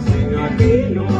Siga aquí, no.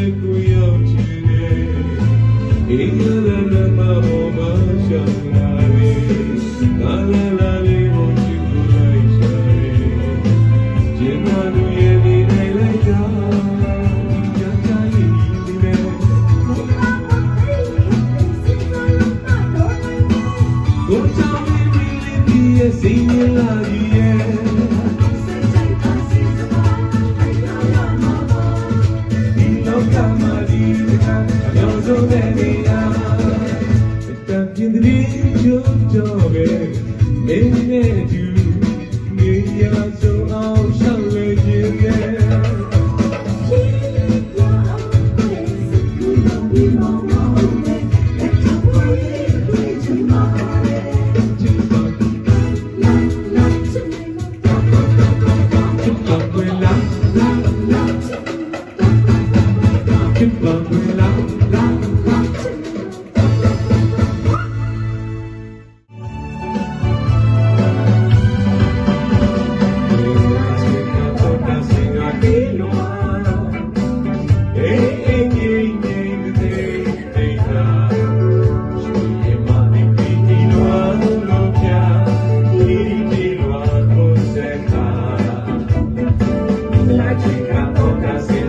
Hare ဆုံးတဲ့မိနာတံပြင်းတည်းရုပ်ကြော်ပဲမင်းနဲ့သူနေရဆုံးအောင်ရှောက်လေခြင်းရဲ့啦啦。tocas